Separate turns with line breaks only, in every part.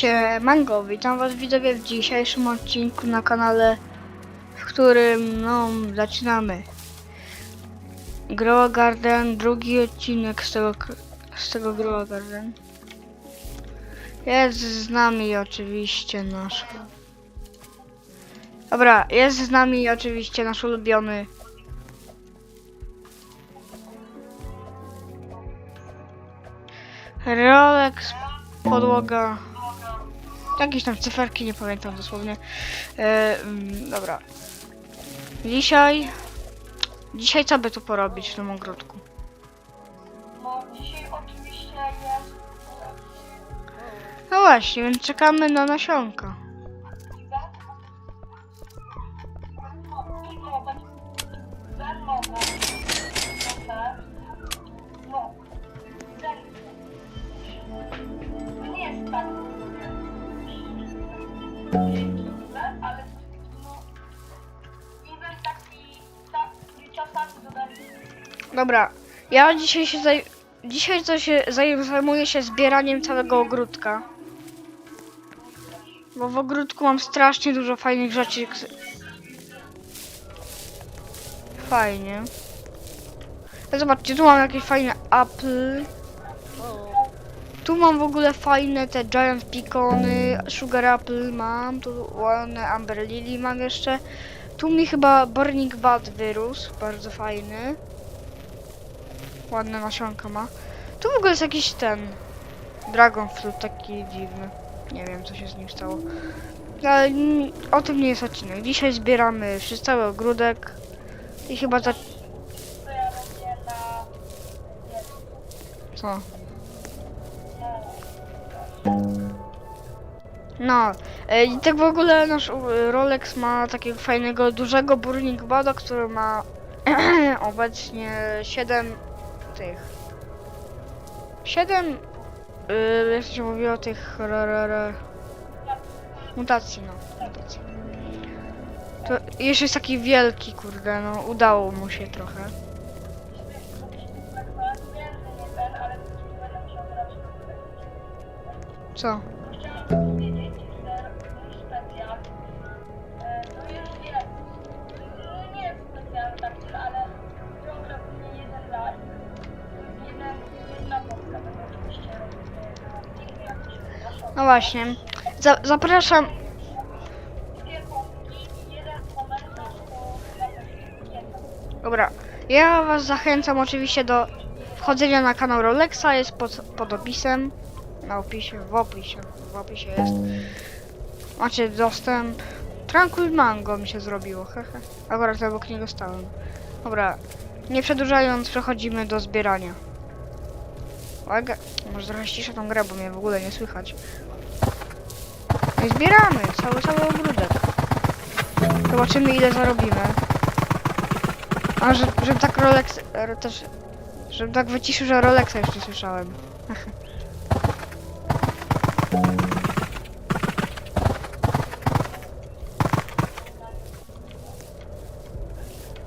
się Mango, witam was widzowie w dzisiejszym odcinku na kanale, w którym no zaczynamy. Grow Garden, drugi odcinek z tego, z tego Grow Garden. Jest z nami oczywiście nasz... Dobra, jest z nami oczywiście nasz ulubiony Rolex, podłoga. Jakieś tam cyferki, nie pamiętam dosłownie. E, mm, dobra. Dzisiaj. Dzisiaj co by tu porobić w tym ogródku?
No dzisiaj oczywiście jest
No właśnie, więc czekamy na nasionka. Ja dzisiaj się zaj... Dzisiaj to się zaj- zajmuję się zbieraniem całego ogródka. Bo w ogródku mam strasznie dużo fajnych rzeczy. Fajnie. Zobaczcie, tu mam jakieś fajne apple. Tu mam w ogóle fajne te giant picony, sugar apple mam, tu ładne amber lily mam jeszcze. Tu mi chyba burning bud wyrósł, bardzo fajny. Ładne nasionka ma. Tu w ogóle jest jakiś ten dragon fruit taki dziwny. Nie wiem co się z nim stało. Ale o tym nie jest odcinek. Dzisiaj zbieramy cały ogródek i chyba za... co? No, e, i tak w ogóle nasz u- Rolex ma takiego fajnego, dużego burning bada, który ma obecnie 7 tych. 7 yy, jak się o tych mutacji, no, mutacji. To jeszcze jest taki wielki, kurde, no udało mu się trochę. Co? Właśnie. Za, zapraszam. Dobra. Ja was zachęcam oczywiście do wchodzenia na kanał Rolexa, jest pod, pod opisem. Na opisie, w opisie, w opisie jest. Macie dostęp. Tranquil Mango mi się zrobiło, hehe. Akurat obok niego stałem. Dobra. Nie przedłużając, przechodzimy do zbierania. Uwaga, może trochę ściszę tą grę, bo mnie w ogóle nie słychać. I zbieramy cały, cały ogródek. Zobaczymy ile zarobimy. A że, żeby tak Rolex e, też. Żebym tak wyciszył, że Rolexa nie słyszałem.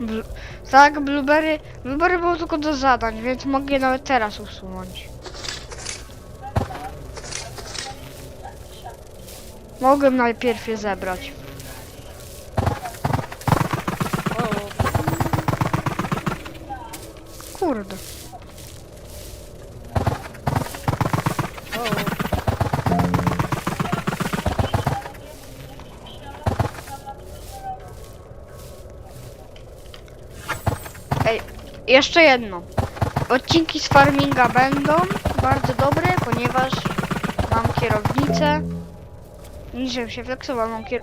Bl tak, Blueberry. Blueberry było tylko do zadań, więc mogę je nawet teraz usunąć. Mogę najpierw je zebrać. Kurde. Ej, jeszcze jedno. Odcinki z farminga będą bardzo dobre, ponieważ mam kierownicę. Niżej się flexował, mam kier...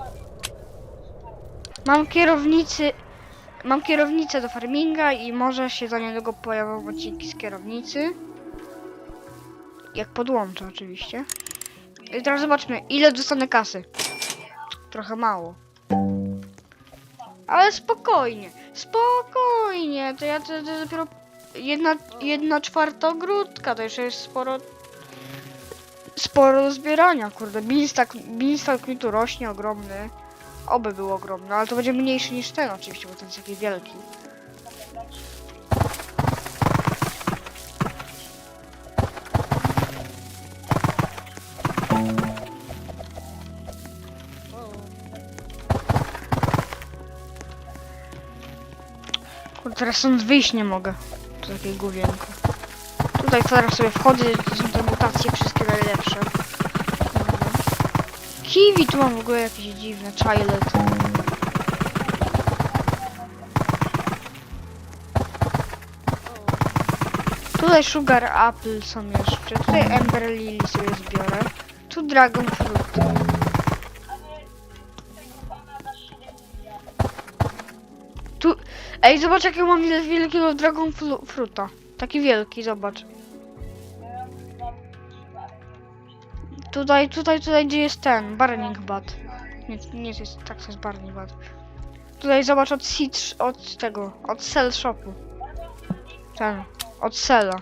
Mam kierownicy... Mam kierownicę do farminga i może się za niedługo pojawią odcinki z kierownicy. Jak podłączę oczywiście. I teraz zobaczmy, ile dostanę kasy. Trochę mało. Ale spokojnie, spokojnie, to ja to, to dopiero jedna, jedna czwarta ogródka, to jeszcze jest sporo sporo do zbierania, kurde. Beanstalk, Beanstalk mi tu rośnie ogromny. Oby był ogromny, ale to będzie mniejszy niż ten oczywiście, bo ten jest taki wielki. Kurde, teraz stąd wyjść nie mogę. To takie główienko. Tutaj teraz sobie wchodzę, to są te mutacje wszystkie najlepsze. Kiwi tu mam w ogóle jakieś dziwne, chilet. Tutaj Sugar Apple są jeszcze. Tutaj Ember Lily sobie zbiorę. Tu Dragon Fruit.
A nie tego pana na 7 miliardów.
Tu... Ej, zobacz jakiego mam wiel- wielkiego Dragon Fruta. Taki wielki, zobacz. Tutaj, tutaj, tutaj gdzie jest ten, Burning Bat. Nie, nie jest, tak to jest Burning Bat. Tutaj zobacz od Seed, od tego, od Cell Shopu. Ten, od Cella.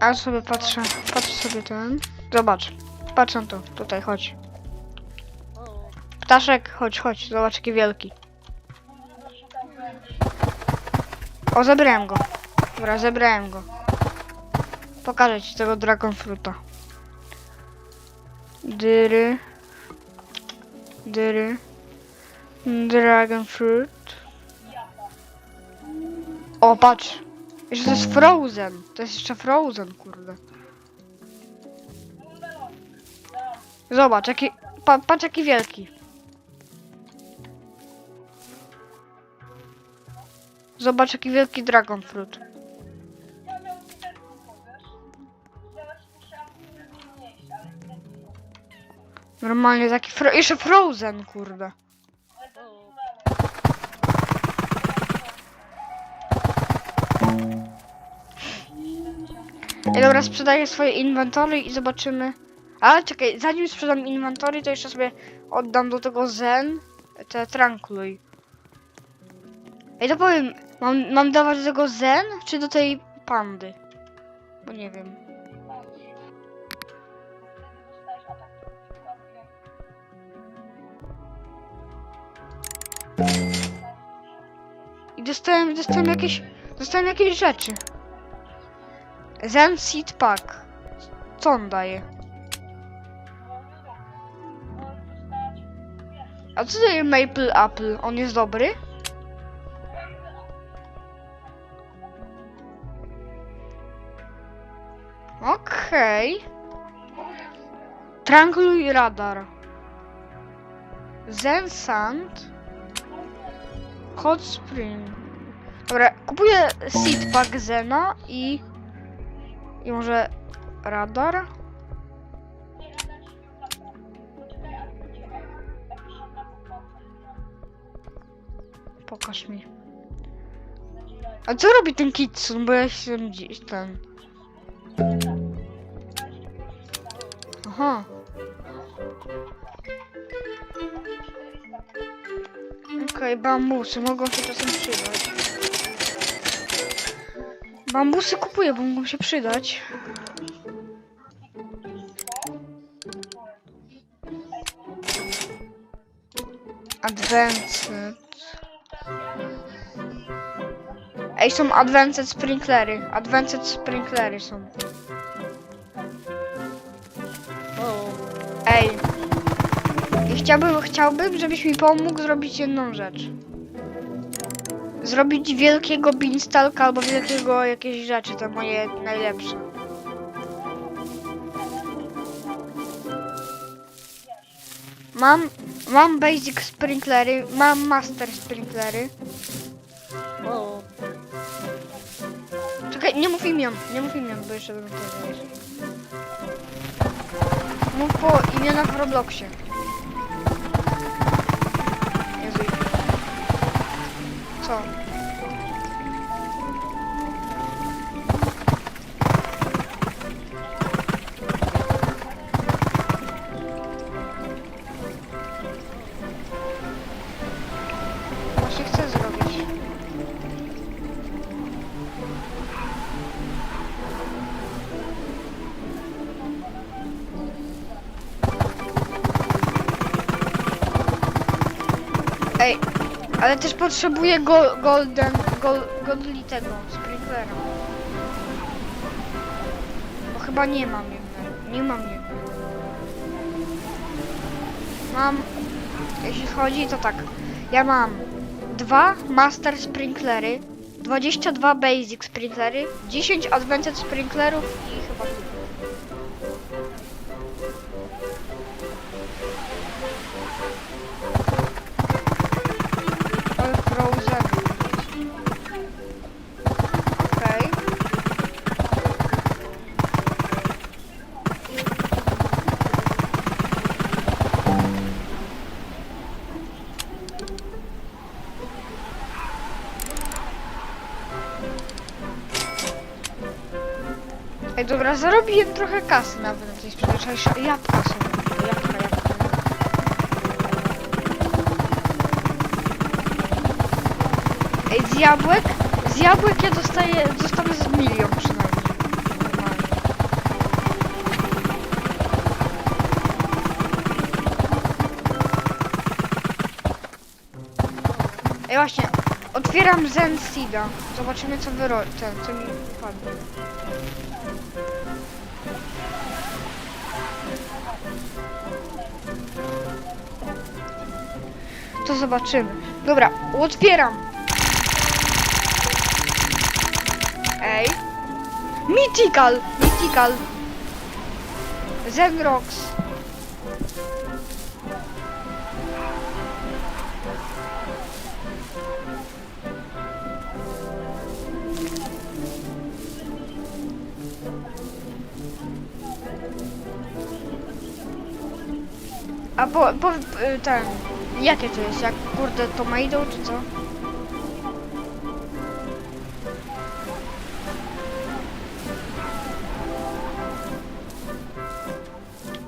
A sobie patrzę, patrz sobie ten. Zobacz, patrz na to, tutaj, chodź. Ptaszek, chodź, chodź, zobacz jaki wielki. O, zebrałem go. Dobra, zebrałem go. Pokażę ci tego Dragon Fruta. Dyry. Dyry. Dragon Fruit. O, patrz. Jeszcze to jest Frozen. To jest jeszcze Frozen, kurde. Zobacz, jaki... Pa, patrz, jaki wielki. Zobacz, jaki wielki Dragon Fruit. Normalnie taki fro... Jeszcze Frozen, kurde. Ej, dobra, sprzedaję swoje inwentory i zobaczymy. Ale czekaj, zanim sprzedam inwentory, to jeszcze sobie oddam do tego Zen te Tranquilly. Ej, to powiem, mam, mam dawać do tego Zen, czy do tej pandy? Bo nie wiem. I dostałem, dostałem jakieś, dostałem jakieś rzeczy. Zen Seed Pack. Co on daje? A co daje Maple Apple? On jest dobry? Okej. Tranquil Radar. Zen Sand. Hot Spring. Dobra, kupuję Seed Pack Zena i... I może radar?
Się
Pokaż mi. A co robi ten Kitsun? Bo ja jestem gdzieś ten. Aha. Okej, bambusy mogą się czasem przydać. Bambusy kupuję, bo mogą się przydać. Advanced. Ej, są advanced sprinklery. Advanced sprinklery są. Chciałbym, chciałbym, żebyś mi pomógł zrobić jedną rzecz. Zrobić wielkiego beanstalka albo wielkiego jakieś rzeczy, to moje najlepsze. Mam, mam basic sprinklery, mam master sprinklery. Czekaj, nie mów imion, nie mów imion, bo jeszcze będę to. Mów po imionach w Robloxie. Co? Właśnie ale też potrzebuję go, golden, gol, godlitego sprinklera. Bo chyba nie mam jednego. Nie mam jednego.
mam, jeśli chodzi, to tak. Ja mam dwa Master Sprinklery, 22 Basic Sprinklery, 10 Advanced Sprinklerów i dobra, zarobiłem trochę kasy nawet na tej sprzedaży. Jabłka są. Jabłka, jabłka. Ej, z jabłek? Z jabłek ja dostaję, dostanę z milion przynajmniej. Ej, właśnie, otwieram Zen Seeda. Zobaczymy co wyro... ten, co mi padło. To zobaczymy. Dobra, otwieram. Ej. Mythical! Mythical! Zenrox. A po, po, ten, jakie to jest? Jak kurde tomato czy co?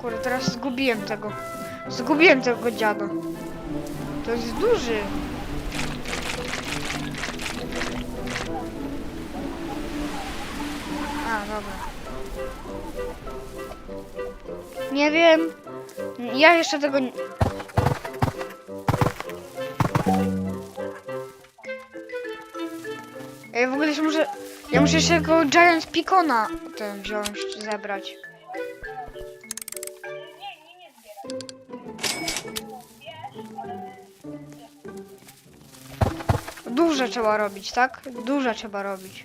Kurde, teraz zgubiłem tego. Zgubiłem tego dziada. To jest duży. A, dobra. Nie wiem. Ja jeszcze tego muszę jeszcze tego Giant Picona ten wziąć, zebrać. Duże trzeba robić, tak? Duże trzeba robić.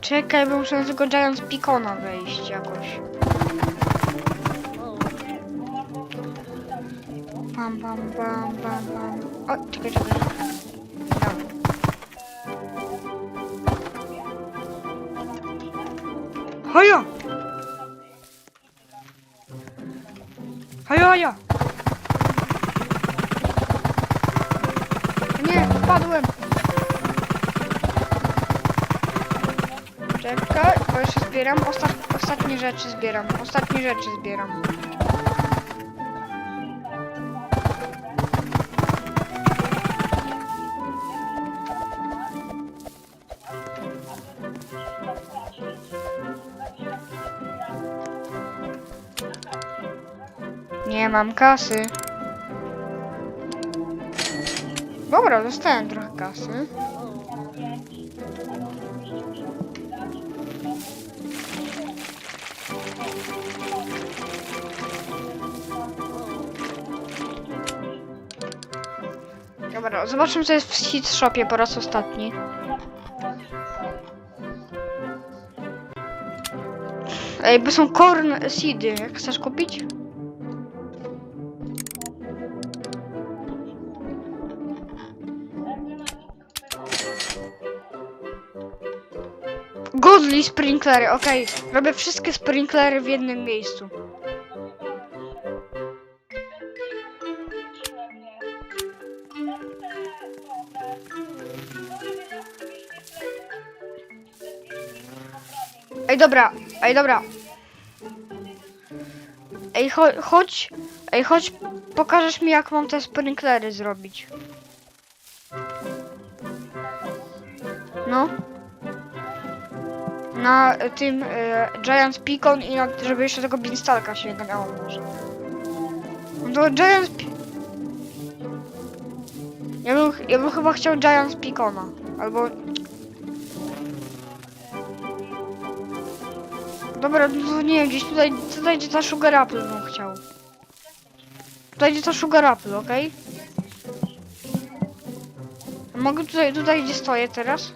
Czekaj, bo muszę na tego Giant Picona wejść jakoś. Pam, pam, pam, pam, pam. O, czekaj, czekaj. Dobra. Hajo! Hajo, hajo! Nie, wpadłem! Czekaj, bo jeszcze zbieram. Ostat... Ostatnie rzeczy zbieram. Ostatnie rzeczy zbieram. Mam kasy. Dobra, dostałem trochę kasy. Dobra, zobaczmy co jest w hit shopie po raz ostatni. Ej, bo są corn seedy. Chcesz kupić? Godly sprinklery, okej. Robię wszystkie sprinklery w jednym miejscu. Ej, dobra, ej, dobra. Ej, cho chodź, ej, chodź, pokażesz mi jak mam te sprinklery zrobić. No. Na tym e, Giant Picon i na, żeby jeszcze tego Beanstalka się dało może. No to Giant ja bym, ja bym chyba chciał Giant Picona. Albo... Dobra, no nie gdzieś tutaj, tutaj gdzie ta Sugar Apple bym chciał. Tutaj gdzie ta Sugar Apple, okej? Mogę tutaj, tutaj gdzie stoję teraz?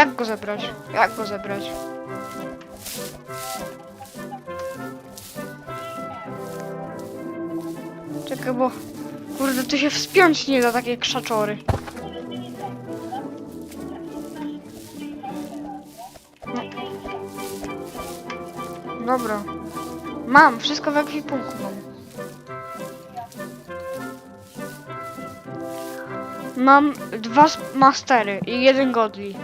Jak go zebrać? Jak go zebrać? Czekaj, bo... Kurde, tu się wspiąć nie da takie krzaczory. No. Dobra. Mam, wszystko w ekwipunku mam. Mam dwa mastery i jeden godli.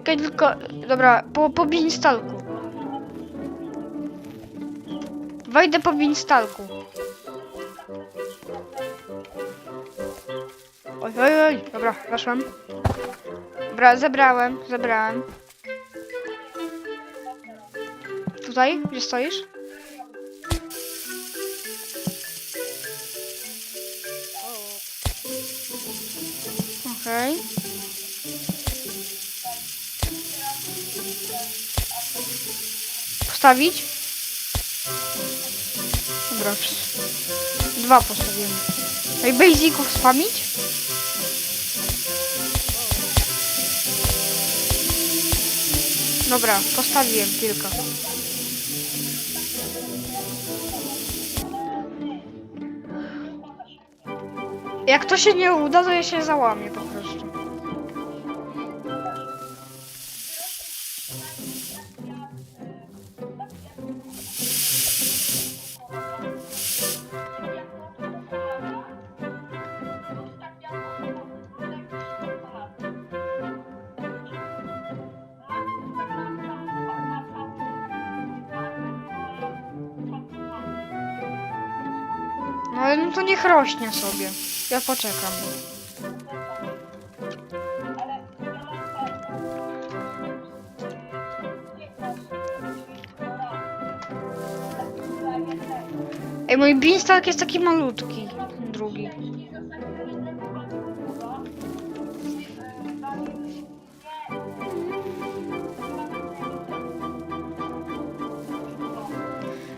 Czekaj tylko... Dobra, po, po binstalku. Wejdę po binstalku. Oj, oj, oj. Dobra, weszłem. Dobra, zebrałem, zebrałem. Tutaj? Gdzie stoisz? Okej. Postawić? Dobra, dwa postawiłem. No i basiców spamić? Dobra, postawiłem kilka. Jak to się nie uda, to ja się załamię po prostu. No no to niech rośnie sobie. Ja poczekam. Ej, mój beanstalk jest taki malutki. Drugi.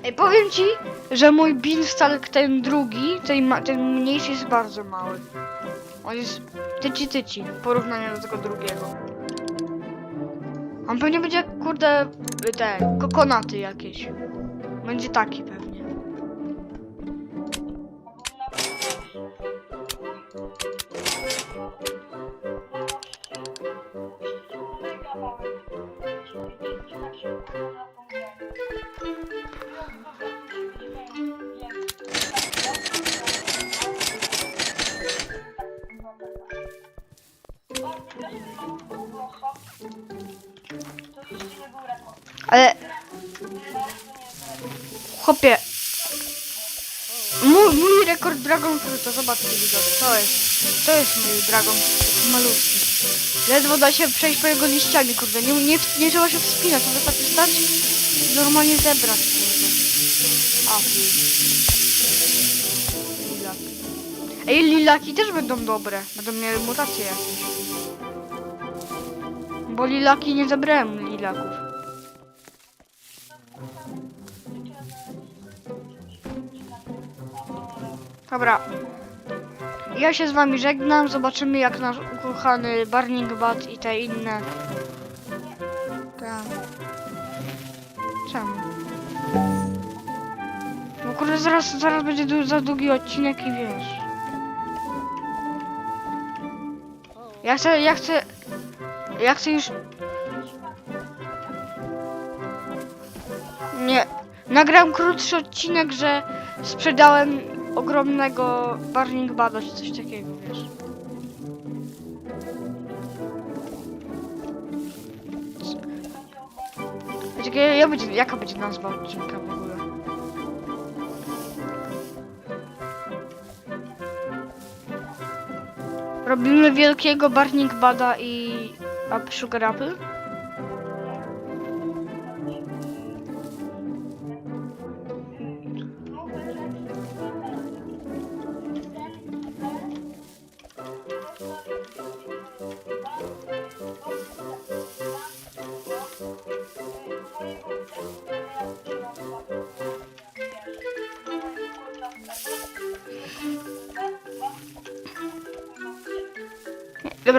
Ej, powiem ci, że mój beanstalk ten drugi, ten, ten mniejszy jest bardzo mały. On jest tyci tyci w porównaniu do tego drugiego. On pewnie będzie kurde, te kokonaty jakieś. Będzie taki pewnie. Ale... Chłopie... Mój, mój rekord Dragon Fruita, zobaczcie widzowie, to jest... To jest mój Dragon taki malutki. Ledwo da się przejść po jego liściami, kurde, nie, nie, nie trzeba się wspinać, to wystarczy stać i normalnie zebrać, kurde. A. Lilaki. Ej, lilaki też będą dobre, będą miały mutacje jakieś. Bo lilaki nie zebrałem lilaków. Dobra. Ja się z wami żegnam. Zobaczymy jak nasz ukochany Burning Bat i te inne. Tak. Czemu? No kurde, zaraz, zaraz będzie du za długi odcinek i wiesz. Ja chcę, ja chcę... Ja chcę już... Nie. Nagram krótszy odcinek, że sprzedałem ogromnego Burning Bada czy coś takiego, wiesz. Czekaj, ja będzie, jaka będzie nazwa odcinka w ogóle? Robimy wielkiego Barning Bada i Up Sugar Apple.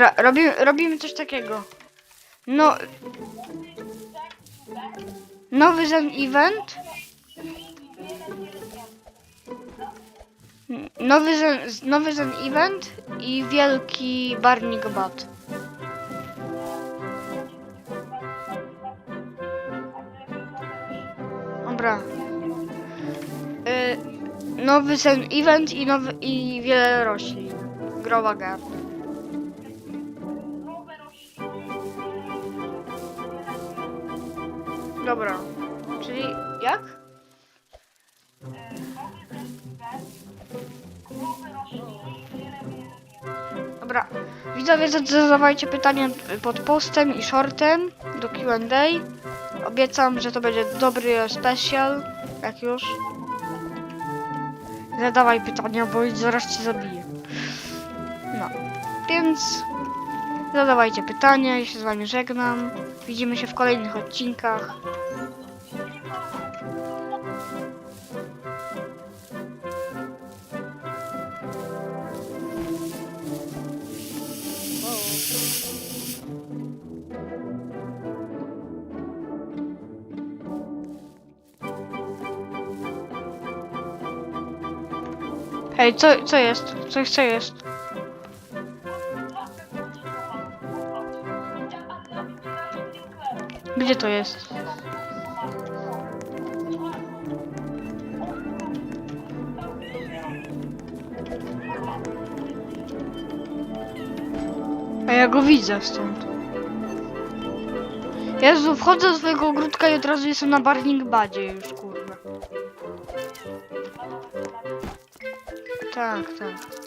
Dobra, robimy, robimy coś takiego. No. Nowy Zen Event. Nowy Zen, nowy Event i wielki Barnik Bat. Dobra. Y, nowy Zen Event i, nowy, i wiele roślin. Growa Garden. Dobra. Czyli jak? Dobra. Widzowie, zad- zadawajcie pytania pod postem i shortem do Q&A. Obiecam, że to będzie dobry special, jak już. Zadawaj pytania, bo zaraz cię zabiję. No. Więc zadawajcie pytania, ja się z wami żegnam. Widzimy się w kolejnych odcinkach. Hej, co, co jest? Coś, co jest? Gdzie to jest? A ja go widzę stąd. Jezu, wchodzę do swojego ogródka i od razu jestem na Barning Badzie już, kurwa. Tak, tak.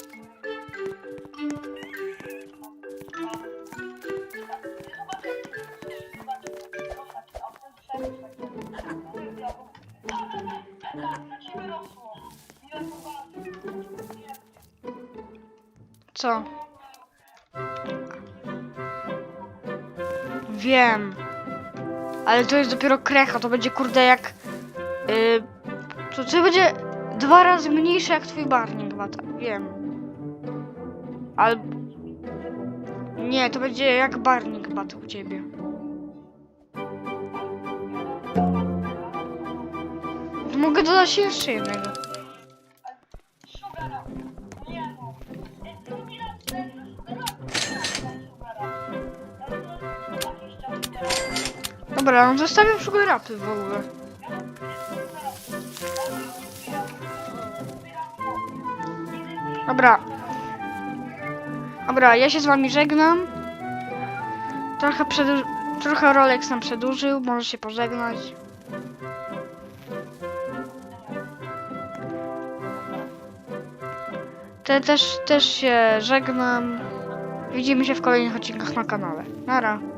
Wiem. Ale to jest dopiero krecha, to będzie kurde jak... Yy, to, to będzie dwa razy mniejsze jak twój barnik, Wata. Wiem. Ale... Nie, to będzie jak barnik, Bat, u ciebie. Mogę dodać jeszcze jednego. Dobra, no zostawiam sugar rapy w ogóle. Dobra. Dobra, ja się z wami żegnam. Trochę przedłuż... Trochę Rolex nam przedłużył, może się pożegnać. Te też, też się żegnam. Widzimy się w kolejnych odcinkach na kanale. Nara.